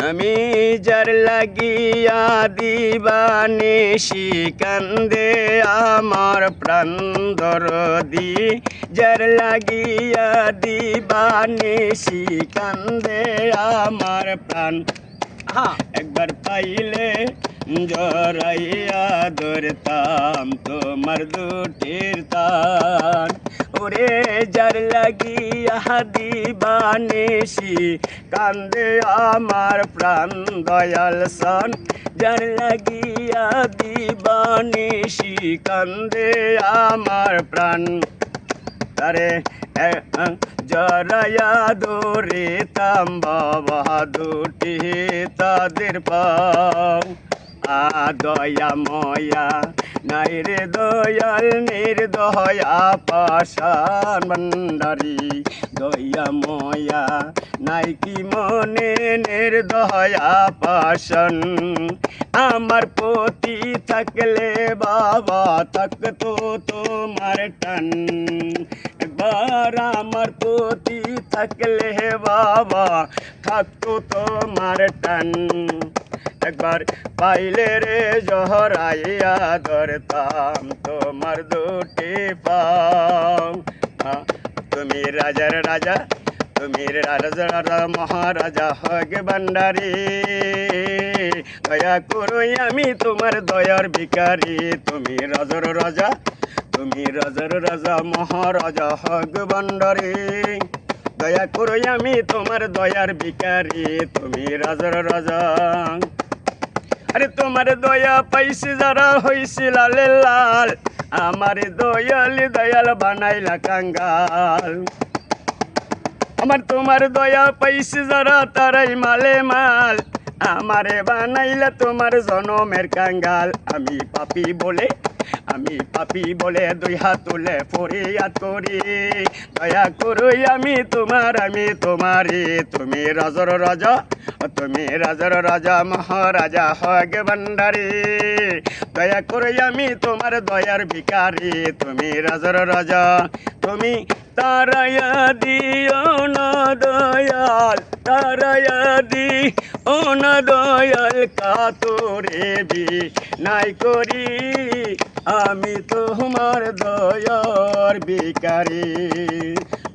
আমি যার লাগিয়া দিবানে কান্দে আমার প্রাণ দরদি। যার লাগিয়া দিবানে কান্দে আমার প্রাণ। হ্যাঁ একবার পাইলে জরাইয়া ধরতাম তোমার দুটির তান ওরে যার লাগিয়া দিবানেশি কান্দে আমার প্রাণ দয়াল সন। যার লাগিয়া দিবানেশি, কান্দে আমার প্রাণ। তারে জরায়া দোরে তাম বাবা, দুটি তাদের পাও। আ দয়া ময়া নাই দয়াল, নির্দয়া পাশান ভান্ডারি দয়া ময়া, নাই কি মনে নির্দয়া পাশন আমার পতি থাকলে বাবা থাকতো তোমার টান। একবার আমার পতি থাকলে বাবা থাকতো তোমার টান। একবার পাইলে রে জহরাইয়া ধরতাম, তোমার দুটি পাও। তুমি রাজার রাজা, তুমি রাজা রাজা মহারাজা, হগে ভান্ডারি। দয়া করো আমি তোমার দয়ার ভিকারি তুমি রাজার রাজা, তুমি রাজার রাজা, মহারাজা, হগ ভান্ডারি। দয়া করো আমি তোমার দয়ার ভিকারি তুমি রাজার রাজা। আরে তোমার দয়া পাইছি যারা হইছিল লালে লাল, আমার দয়াল দয়াল বানাইলা কাঙ্গাল। আমার তোমার দয়া পাইছি যারা তারাই মালে মাল আমারে বানাইলা তোমার জনমের কাঙ্গাল। আমি পাপি বলে, আমি পাপি বলে দুই হাত তুলে ফরিয়াদ করি দয়া করুই আমি তোমার, আমি তোমারি তুমি রাজর রাজা, তুমি রাজার রাজা, মহারাজা হগ ভান্ডারি। দয়া করুই আমি তোমার দয়ার ভিকারি তুমি রাজার রাজা, তুমি তারায়া দিও না দয়াল। তারায়া দি ও না দয়াল কাতরে বি নাই করি, আমি তোমার দয়ার বিকারি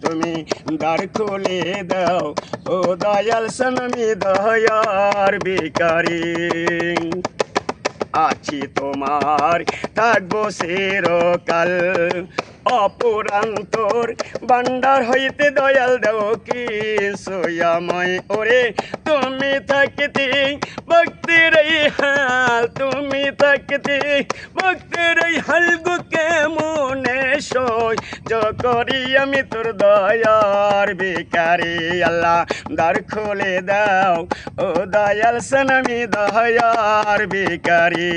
তুমি দ্বার খুলে দাও, ও দয়াল সনমি দয়ার বিকারি আছি তোমার, থাকব চিরকাল অপুরান্তর। ভান্ডার হইতে দয়াল দেও কি সোয়াময় ওরে। তুমি থাকতে এই হাল, তুমি থাকতে এই হাল গো কেমনে সই? করি আমি তোর দয়ার বিকারি আল্লাহ দ্বার খুলে দাও। ও দয়াল সনমি দয়ার বিকারি